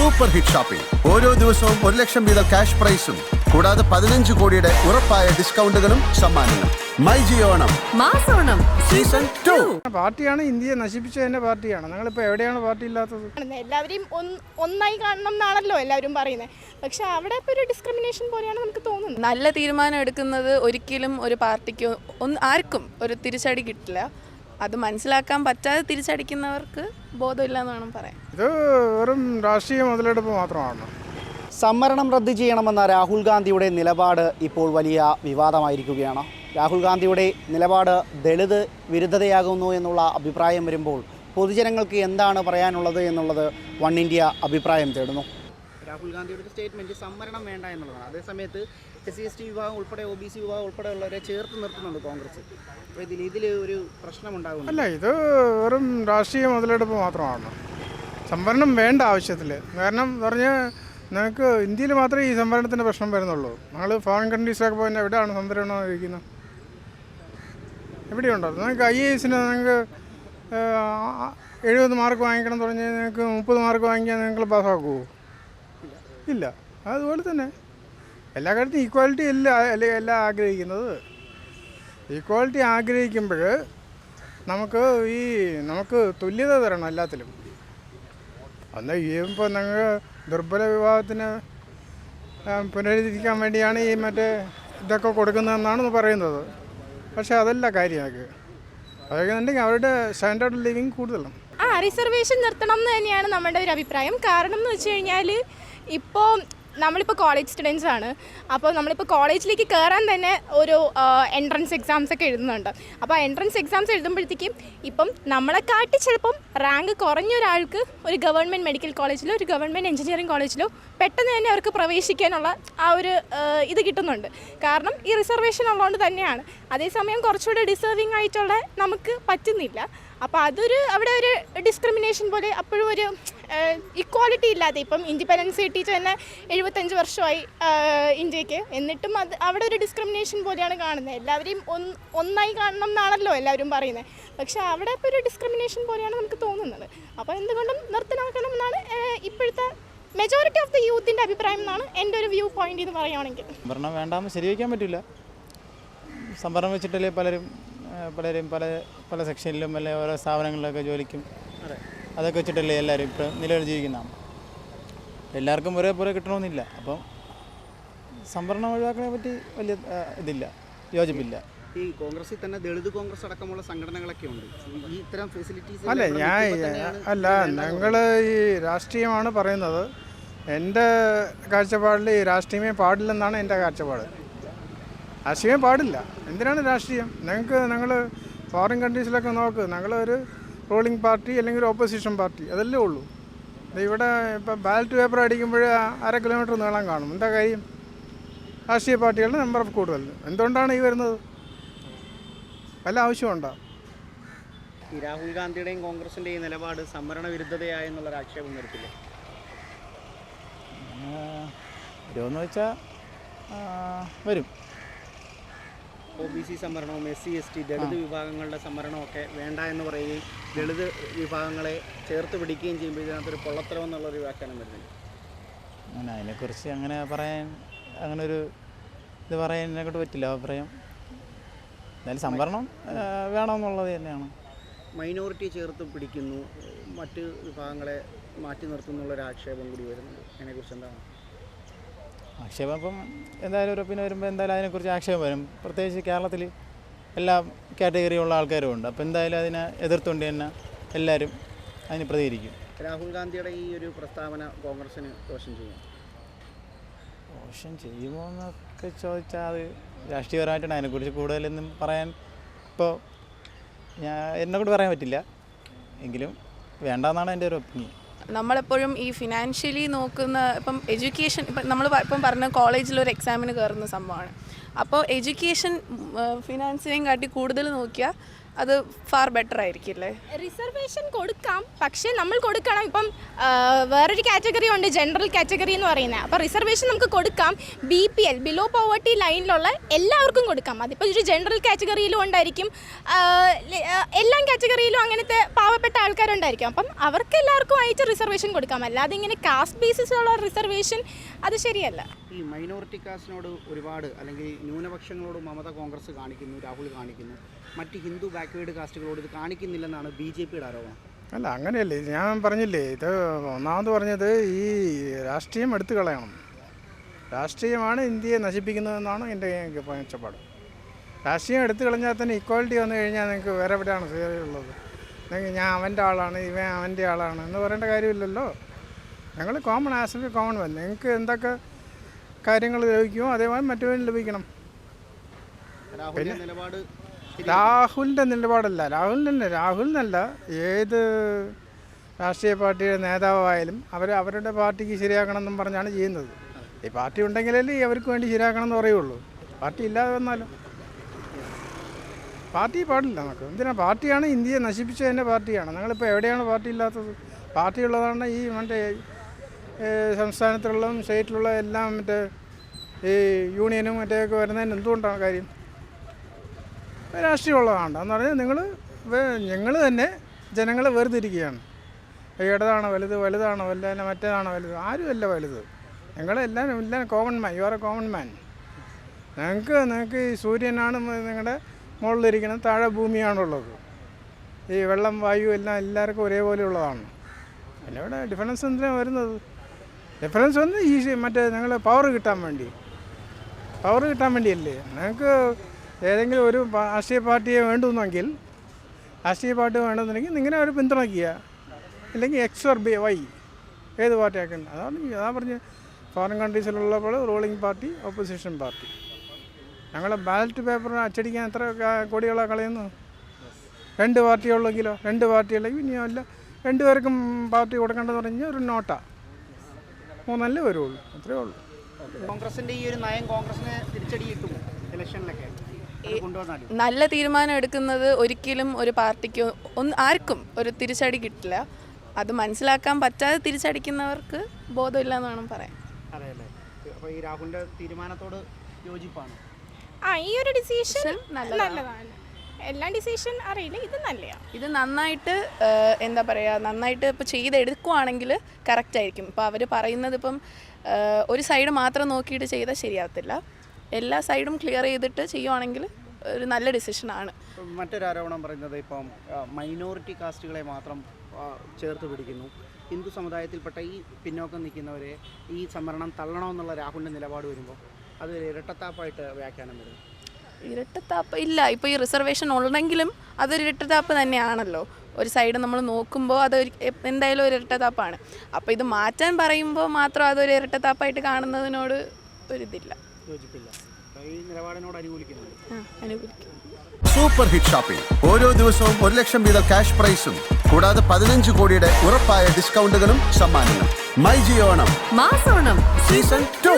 Super hit shopping ഓരോ ദിവസവും ഒരു ലക്ഷം വീതം ക്യാഷ് പ്രൈസും. കൂടാതെ പതിനഞ്ച് കോടിയുടെ ഉറപ്പായ ഡിസ്കൗണ്ടുകളും സമ്മാനങ്ങളും. മൈ ജിയോണം മാസോണം സീസൺ ടു. പാർട്ടിയാണ് ഇന്ത്യയെ നശിപ്പിച്ചതിന്റെ പാർട്ടിയാണ്. ഞങ്ങളിപ്പോൾ എവിടെയാണ് പാർട്ടി ഇല്ലാത്തത്? എല്ലാവരെയും ഒന്നായി കാണണം എന്നാണല്ലോ എല്ലാവരും പറയുന്നത്. പക്ഷെ അവിടെ ഇപ്പോൾ ഒരു ഡിസ്ക്രിമിനേഷൻ പോലെയാണ് നമുക്ക് തോന്നുന്നത്. നല്ല തീരുമാനം എടുക്കുന്നത് ഒരിക്കലും ഒരു പാർട്ടിക്ക് ഒന്ന് ആർക്കും ഒരു തിരിച്ചടി കിട്ടില്ല. അത് മനസ്സിലാക്കാൻ പറ്റാതെ തിരിച്ചടിക്കുന്നവർക്ക് ബോധമില്ല എന്ന് വേണം പറയാൻ. ഇത് വെറും രാഷ്ട്രീയ മുതലെടുപ്പ് മാത്രമാണ്. സംവരണം റദ്ദ് ചെയ്യണമെന്ന രാഹുൽ ഗാന്ധിയുടെ നിലപാട് ഇപ്പോൾ വലിയ വിവാദമായിരിക്കുകയാണ്. രാഹുൽ ഗാന്ധിയുടെ നിലപാട് ദളിത് വിരുദ്ധതയാകുന്നു എന്നുള്ള അഭിപ്രായം വരുമ്പോൾ പൊതുജനങ്ങൾക്ക് എന്താണ് പറയാനുള്ളത് എന്നുള്ളത് വൺ ഇന്ത്യ അഭിപ്രായം തേടുന്നു. രാഹുൽ ഗാന്ധിയുടെ ഒരു സ്റ്റേറ്റ്മെന്റ് സംവരണം വേണ്ട എന്നുള്ളതാണ്. അതേസമയത്ത് എസ് സി എസ് ടി വിഭാഗം ഉൾപ്പെടെ ഒ ബി സി വിഭാഗം ഉൾപ്പെടെയുള്ളവരെ ചേർത്ത് നിർത്തുന്നുണ്ട് കോൺഗ്രസ്. അപ്പോൾ ഇതിൽ ഇതിൽ ഒരു പ്രശ്നമുണ്ടാകും അല്ല ഇത് വെറും രാഷ്ട്രീയ മുതലെടുപ്പ് മാത്രമാണ്. സംവരണം വേണ്ട ആവശ്യത്തിൽ കാരണം പറഞ്ഞ് നിങ്ങൾക്ക് ഇന്ത്യയിൽ മാത്രമേ ഈ സംവരണത്തിന്റെ പ്രശ്നം വരുന്നുള്ളൂ. നിങ്ങൾ ഫോറിൻ കൺട്രീസിലൊക്കെ പോയി എവിടെയാണ് സംവരണം ഇരിക്കുന്നത്? എവിടെയുണ്ടോ? നിങ്ങൾക്ക് ഐ എ എസിന് നിങ്ങൾക്ക് എഴുപത് മാർക്ക് വാങ്ങിക്കണം പറഞ്ഞാൽ നിങ്ങൾക്ക് മുപ്പത് മാർക്ക് വാങ്ങിക്കാൻ നിങ്ങൾ പാസ്സാക്കുമോ ഇല്ല അതുപോലെ തന്നെ എല്ലാ കാര്യത്തിലും ഈക്വാലിറ്റി ഇല്ല അല്ലേ എല്ലാം ആഗ്രഹിക്കുന്നത്. ഈക്വാലിറ്റി ആഗ്രഹിക്കുമ്പോൾ നമുക്ക് ഈ നമുക്ക് തുല്യത തരണം എല്ലാത്തിലും. അന്ന് ഇപ്പോൾ നിങ്ങൾ ദുർബല വിഭാഗത്തിന് പുനരുദ്ധരിക്കാൻ വേണ്ടിയാണ് ഈ മറ്റേ ഇതൊക്കെ കൊടുക്കുന്നതെന്നാണ് പറയുന്നത്. പക്ഷേ അതല്ല കാര്യമാക്കുക അതൊക്കെ അവരുടെ സ്റ്റാൻഡേർഡ് ലിവിങ് കൂടുതലാണ്. ആ റിസർവേഷൻ നിർത്തണം എന്ന് തന്നെയാണ് നമ്മുടെ ഒരു അഭിപ്രായം. കാരണം എന്ന് വെച്ച് കഴിഞ്ഞാൽ ഇപ്പോൾ നമ്മളിപ്പോൾ കോളേജ് സ്റ്റുഡൻസ് ആണ്. അപ്പോൾ നമ്മളിപ്പോൾ കോളേജിലേക്ക് കയറാൻ തന്നെ ഒരു എൻട്രൻസ് എക്സാംസ് ഒക്കെ എഴുതുന്നുണ്ട്. അപ്പോൾ എൻട്രൻസ് എക്സാംസ് എഴുതുമ്പോഴത്തേക്കും ഇപ്പം നമ്മളെക്കാട്ടി ചിലപ്പം റാങ്ക് കുറഞ്ഞ ഒരാൾക്ക് ഒരു ഗവൺമെന്റ് മെഡിക്കൽ കോളേജിലോ ഒരു ഗവൺമെന്റ് എഞ്ചിനീയറിംഗ് കോളേജിലോ പെട്ടെന്ന് തന്നെ അവർക്ക് പ്രവേശിക്കാനുള്ള ആ ഒരു ഇത് കിട്ടുന്നുണ്ട്. കാരണം ഈ റിസർവേഷൻ ഉള്ളതുകൊണ്ട് തന്നെയാണ്. അതേസമയം കുറച്ചുകൂടെ ഡിസേർവിംഗ് ആയിട്ടുള്ള നമുക്ക് പറ്റുന്നില്ല. അപ്പോൾ അതൊരു അവിടെ ഒരു ഡിസ്ക്രിമിനേഷൻ പോലെ അപ്പോഴും ഒരു ഇക്വാളിറ്റി ഇല്ലാതെ ഇപ്പം ഇൻഡിപെൻഡൻസ് കിട്ടിയിട്ട് തന്നെ എഴുപത്തഞ്ച് വർഷമായി ഇന്ത്യയ്ക്ക്. എന്നിട്ടും അത് അവിടെ ഒരു ഡിസ്ക്രിമിനേഷൻ പോലെയാണ് കാണുന്നത്. എല്ലാവരെയും ഒന്ന് ഒന്നായി കാണണം എന്നാണല്ലോ എല്ലാവരും പറയുന്നത്. പക്ഷേ അവിടെ ഇപ്പോൾ ഒരു ഡിസ്ക്രിമിനേഷൻ പോലെയാണ് നമുക്ക് തോന്നുന്നത്. അപ്പോൾ എന്തുകൊണ്ടും നിർത്തലാക്കണം എന്നാണ് ഇപ്പോഴത്തെ മെജോറിറ്റി ഓഫ് ദി യൂത്തിന്റെ അഭിപ്രായം എന്നാണ് എന്റെ ഒരു വ്യൂ പോയിന്റ് എന്ന് പറയുകയാണെങ്കിൽ സംവരണം വേണ്ടാന്ന് ശരിവയ്ക്കാൻ പറ്റില്ല. സംവരണം വെച്ചിട്ടല്ലേ പലരും പലരും പല പല സെക്ഷനിലും അല്ലെ ഓരോ സ്ഥാപനങ്ങളിലൊക്കെ ജോലിക്കും അതൊക്കെ വെച്ചിട്ടല്ലേ എല്ലാവരും ഇപ്പം നിലവിൽ ജീവിക്കുന്നതാണ് എല്ലാവർക്കും ഒരേപോലെ കിട്ടണമെന്നില്ല. അപ്പം സംവരണം ഒഴിവാക്കണെ പറ്റി വലിയ ഇതില്ല യോജിപ്പില്ല. ഈ കോൺഗ്രസിൽ തന്നെ ദളിത് കോൺഗ്രസ് അടക്കമുള്ള സംഘടനകളൊക്കെ ഉണ്ട്. ഈ ഇത്തരം ഫെസിലിറ്റീസ് അല്ല ഞാൻ അല്ല ഞങ്ങൾ ഈ രാഷ്ട്രീയമാണ് പറയുന്നത്. എന്റെ കാഴ്ചപ്പാടിൽ ഈ രാഷ്ട്രീയമേ പാടില്ലെന്നാണ് എന്റെ കാഴ്ചപ്പാട്. രാഷ്ട്രീയമേ പാടില്ല. എന്തിനാണ് രാഷ്ട്രീയം? ഞങ്ങൾക്ക് ഞങ്ങൾ ഫോറിൻ കൺട്രീസിലൊക്കെ നോക്ക്. ഞങ്ങളൊരു റൂളിംഗ് പാർട്ടി അല്ലെങ്കിൽ ഓപ്പോസിഷൻ പാർട്ടി അതല്ലേ ഉള്ളൂ. ഇവിടെ ഇപ്പം ബാലറ്റ് പേപ്പർ അടിക്കുമ്പോൾ അര കിലോമീറ്റർ നീളം കാണും. എന്താ കാര്യം? രാഷ്ട്രീയ പാർട്ടികളുടെ നമ്പർ ഓഫ് കൂടുതൽ. എന്തുകൊണ്ടാണ് ഈ വരുന്നത്? വല്ല ആവശ്യമുണ്ടോ ഈ രാഹുൽ ഗാന്ധിയുടെയും കോൺഗ്രസിന്റെയും നിലപാട് സംവരണ വിരുദ്ധതയായ എന്നുള്ളൊരു ആക്ഷേപം വരുത്തില്ല? വരുമെന്ന് വെച്ചാൽ വരും. ഒ ബി സി സംവരണവും S C S T Dalit വിഭാഗങ്ങളുടെ സംവരണമൊക്കെ ഒക്കെ വേണ്ട എന്ന് പറയുകയും ദളിത് വിഭാഗങ്ങളെ ചേർത്ത് പിടിക്കുകയും ചെയ്യുമ്പോൾ ഇതിനകത്തൊരു പൊള്ളത്തരം എന്നുള്ളൊരു വ്യാഖ്യാനം വരുന്നില്ല. അങ്ങനെ അതിനെക്കുറിച്ച് അങ്ങനെ പറയാൻ അങ്ങനെ ഒരു ഇത് പറയാൻ എന്നെക്കൊണ്ട് പറ്റില്ല അഭിപ്രായം. എന്തായാലും സംവരണം വേണമെന്നുള്ളത് തന്നെയാണ്. മൈനോറിറ്റി ചേർത്ത് പിടിക്കുന്നു മറ്റ് വിഭാഗങ്ങളെ മാറ്റി നിർത്തുന്നുള്ളൊരു ആക്ഷേപം കൂടി വരുന്നുണ്ട്. അതിനെക്കുറിച്ച് എന്താണ്? ആക്ഷേപം ഇപ്പം എന്തായാലും ഒരു പിന്നെ വരുമ്പോൾ എന്തായാലും അതിനെക്കുറിച്ച് ആക്ഷേപം വരും. പ്രത്യേകിച്ച് കേരളത്തിൽ എല്ലാ കാറ്റഗറിയുള്ള ആൾക്കാരും ഉണ്ട്. അപ്പോൾ എന്തായാലും അതിനെ എതിർത്തുകൊണ്ട് തന്നെ എല്ലാവരും അതിന് പ്രതികരിക്കും. രാഹുൽ ഗാന്ധിയുടെ ഈ ഒരു പ്രസ്താവന കോൺഗ്രസിന് ദോഷം ചെയ്യും ദോഷം ചെയ്യുമോ എന്നൊക്കെ ചോദിച്ചാൽ അത് രാഷ്ട്രീയപരമായിട്ടാണ് അതിനെക്കുറിച്ച് കൂടുതലൊന്നും പറയാൻ ഇപ്പോൾ ഞാൻ പറയാൻ പറ്റില്ല. എങ്കിലും വേണ്ടെന്നാണ് എന്റെ ഒരു ഒപ്പീനിയൻ നമ്മളെപ്പോഴും ഈ ഫിനാൻഷ്യലി നോക്കുന്ന ഇപ്പം എഡ്യൂക്കേഷൻ ഇപ്പം നമ്മൾ ഇപ്പം പറഞ്ഞ കോളേജിൽ ഒരു എക്സാമിന് കയറുന്ന സംഭവമാണ്. അപ്പോൾ എഡ്യൂക്കേഷൻ ഫിനാൻസിനെയും കാട്ടി കൂടുതൽ നോക്കിയാൽ അത് ഫാർ ബെറ്റർ ആയിരിക്കില്ലേ റിസർവേഷൻ കൊടുക്കാം. പക്ഷേ നമ്മൾ കൊടുക്കണം. ഇപ്പം വേറൊരു കാറ്റഗറി ഉണ്ട് ജനറൽ കാറ്റഗറി എന്ന് പറയുന്നത് അപ്പോൾ റിസർവേഷൻ നമുക്ക് കൊടുക്കാം. B P L below poverty ലൈനിലുള്ള എല്ലാവർക്കും കൊടുക്കാം. അതിപ്പോൾ ഒരു ജനറൽ കാറ്റഗറിയിലും ഉണ്ടായിരിക്കും. എല്ലാ കാറ്റഗറിയിലും അങ്ങനത്തെ പാവപ്പെട്ട ആൾക്കാരുണ്ടായിരിക്കും. അപ്പം അവർക്ക് എല്ലാവർക്കും ആയിട്ട് റിസർവേഷൻ കൊടുക്കാം. അല്ലാതെ ഇങ്ങനെ കാസ്റ്റ് ബേസിസിലുള്ള റിസർവേഷൻ അത് ശരിയല്ല. ഈ മൈനോറിറ്റി കാസ്റ്റിനോട് ഒരുപാട് അല്ലെങ്കിൽ ന്യൂനപക്ഷങ്ങളോട് മമത കോൺഗ്രസ് കാണിക്കുന്നു രാഹുൽ കാണിക്കുന്നു. മറ്റ് ഹിന്ദു ബാക്ക്വേഡ് കാസ്റ്റുകളോട് ഇത് കാണിക്കുന്നില്ലെന്നാണ് ബി ജെ പിയുടെ ആരോപണം. അല്ല അങ്ങനെയല്ലേ. ഞാൻ പറഞ്ഞില്ലേ ഇത് ഒന്നാമത് പറഞ്ഞത് ഈ രാഷ്ട്രീയം എടുത്തു കളയണം. രാഷ്ട്രീയമാണ് ഇന്ത്യയെ നശിപ്പിക്കുന്നതെന്നാണ് എന്റെ കാഴ്ചപ്പാട് രാഷ്ട്രീയം എടുത്തു കളഞ്ഞാൽ തന്നെ ഇക്വാലിറ്റി വന്നു കഴിഞ്ഞാൽ നിങ്ങൾക്ക് വേറെ എവിടെയാണ് ഉള്ളത്? ഞാൻ അവന്റെ ആളാണ് ഇവൻ അവന്റെ ആളാണ് എന്ന് പറയേണ്ട കാര്യമില്ലല്ലോ. ഞങ്ങൾ കോമൺ ആസ് എ കോമൺ വൻ നിങ്ങൾക്ക് എന്തൊക്കെ കാര്യങ്ങൾ ലഭിക്കുമോ? അതേപോലെ മറ്റവനും ലഭിക്കണം. രാഹുലിന്റെ നിലപാടല്ല. രാഹുലിന്റെ രാഹുലിനല്ല ഏത് രാഷ്ട്രീയ പാർട്ടിയുടെ നേതാവായാലും അവർ അവരുടെ പാർട്ടിക്ക് ശരിയാക്കണം എന്നും പറഞ്ഞാണ് ചെയ്യുന്നത്. ഈ പാർട്ടി ഉണ്ടെങ്കിലല്ലേ അവർക്ക് വേണ്ടി ശരിയാക്കണം എന്ന് പറയുള്ളൂ. പാർട്ടി ഇല്ലാതെ വന്നാലോ. പാർട്ടി പാടില്ല നമുക്ക്. എന്തിനാ? പാർട്ടിയാണ് ഇന്ത്യയെ നശിപ്പിച്ച തന്നെ പാർട്ടിയാണ്. നിങ്ങളിപ്പോൾ എവിടെയാണ് പാർട്ടി ഇല്ലാത്തത്? പാർട്ടി ഉള്ളതാണ് ഈ മറ്റേ ഏ, സംസ്ഥാനത്തുള്ളതും സ്റ്റേറ്റിലുള്ള എല്ലാം മറ്റേ ഈ യൂണിയനും മറ്റേയൊക്കെ വരുന്നതിന് എന്തുകൊണ്ടാണ് കാര്യം? രാഷ്ട്രീയമുള്ളതാണ് എന്ന് പറഞ്ഞാൽ നിങ്ങൾ ഞങ്ങൾ തന്നെ ജനങ്ങളെ വേർതിരിക്കുകയാണ്. ഇടതാണ് വലുത്? വലുതാണോ? വലുത് മറ്റേതാണോ വലുത്? ആരുമല്ല വലുത്. നിങ്ങളെല്ലാം എല്ലാം common man you are a common man ഞങ്ങൾക്ക് നിങ്ങൾക്ക് ഈ സൂര്യനാണ് നിങ്ങളുടെ മുകളിലിരിക്കുന്നത് താഴെ ഭൂമിയാണുള്ളത്. ഈ വെള്ളം വായു എല്ലാം എല്ലാവർക്കും ഒരേപോലെ ഉള്ളതാണ് പിന്നെ ഇവിടെ ഡിഫറൻസ് എന്തിനാണ് വരുന്നത്? ഡിഫറൻസ് വന്ന് ഈ മറ്റേ ഞങ്ങൾ പവർ കിട്ടാൻ വേണ്ടി. പവർ കിട്ടാൻ വേണ്ടിയല്ലേ? നിങ്ങൾക്ക് ഏതെങ്കിലും ഒരു രാഷ്ട്രീയ പാർട്ടിയെ വേണ്ടുന്നെങ്കിൽ രാഷ്ട്രീയ പാർട്ടി വേണമെന്നുണ്ടെങ്കിൽ നിങ്ങനെ അവർ പിന്തുണയ്ക്കുക. അല്ലെങ്കിൽ എക്സ് ഓർ ബി വൈ ഏത് പാർട്ടിയാക്കുന്നത് അതാണ് അതാ പറഞ്ഞ് ഫോറിൻ കൺട്രീസിലുള്ളപ്പോൾ റൂളിംഗ് പാർട്ടി ഓപ്പോസിഷൻ പാർട്ടി ഞങ്ങൾ ബാലറ്റ് പേപ്പർ അച്ചടിക്കാൻ എത്ര കോടികളാണ് കളയുന്നു രണ്ട് പാർട്ടിയുള്ളെങ്കിലോ രണ്ട് പാർട്ടിയുള്ളെങ്കിൽ ഇനിയോ അല്ല. രണ്ടുപേർക്കും പാർട്ടി കൊടുക്കേണ്ടതെന്ന് പറഞ്ഞാൽ ഒരു നോട്ടാ. മൂന്നല്ലേ വരുള്ളൂ അത്രേ ഉള്ളൂ. കോൺഗ്രസിന്റെ ഈ ഒരു നയം കോൺഗ്രസിന് തിരിച്ചടി കിട്ടുമോ ഇലക്ഷനിലൊക്കെ. അത് നല്ല തീരുമാനം എടുക്കുന്നത് ഒരിക്കലും ഒരു പാർട്ടിക്ക് ഒന്ന് ആർക്കും ഒരു തിരിച്ചടി കിട്ടില്ല. അത് മനസ്സിലാക്കാൻ പറ്റാതെ തിരിച്ചടിക്കുന്നവർക്ക് ബോധമില്ല എന്ന് വേണം പറയാൻ. അറിയാലേ അപ്പോൾ ഈ രാഹുലിന്റെ തീരുമാനത്തോട് യോജിപ്പാണ്? ആ ഈ ഒരു ഡിസിഷൻ നല്ലതാണ്. നല്ലതാണ്. എല്ലാ ഡിസിഷൻ അറിയില്ല ഇത് നല്ലതാണ് ഇത് നന്നായിട്ട് എന്താ പറയുക നന്നായിട്ട് ഇപ്പോൾ ചെയ്തെടുക്കുവാണെങ്കിൽ കറക്റ്റ് ആയിരിക്കും. ഇപ്പോൾ അവർ പറയുന്നത് ഇപ്പം ഒരു സൈഡ് മാത്രം നോക്കിയിട്ട് ചെയ്താൽ ശരിയാവത്തില്ല. എല്ലാ സൈഡും ക്ലിയർ ചെയ്തിട്ട് ചെയ്യുവാണെങ്കിൽ ഒരു നല്ല ഡിസിഷൻ ആണ്. മറ്റൊരു ആരോപണം പറയുന്നത് ഇപ്പം മൈനോറിറ്റി കാസ്റ്റുകളെ മാത്രം ചേർത്ത് പിടിക്കുന്നു. ഹിന്ദു സമുദായത്തിൽപ്പെട്ട ഈ പിന്നോക്കം നിൽക്കുന്നവരെ ഈ സംവരണം തള്ളണമെന്നുള്ള രാഹുലിന്റെ നിലപാട് വരുമ്പോൾ അത് ഇരട്ടത്താപ്പായിട്ട് വ്യാഖ്യാനം വരും. ഇരട്ടത്താപ്പ് ഇല്ല. ഇപ്പോൾ ഈ റിസർവേഷൻ ഉണ്ടെങ്കിലും അതൊരു ഇരട്ടത്താപ്പ് തന്നെയാണല്ലോ. ഒരു സൈഡ് നമ്മൾ നോക്കുമ്പോൾ അത് എന്തായാലും ഒരു ഇരട്ടത്താപ്പാണ്. അപ്പോൾ ഇത് മാറ്റാൻ പറയുമ്പോൾ മാത്രം അതൊരു ഇരട്ടത്താപ്പായിട്ട് കാണുന്നതിനോട് ഒരിതില്ല സൂപ്പർ ഹിറ്റ് ഷോപ്പിംഗ് ഓരോ ദിവസവും ഒരു ലക്ഷം വീതം ക്യാഷ് പ്രൈസും കൂടാതെ പതിനഞ്ച് കോടിയുടെ ഉറപ്പായ ഡിസ്കൗണ്ടുകളും സമ്മാനങ്ങളും. മൈ ജിയോണം മാസോണം. Season two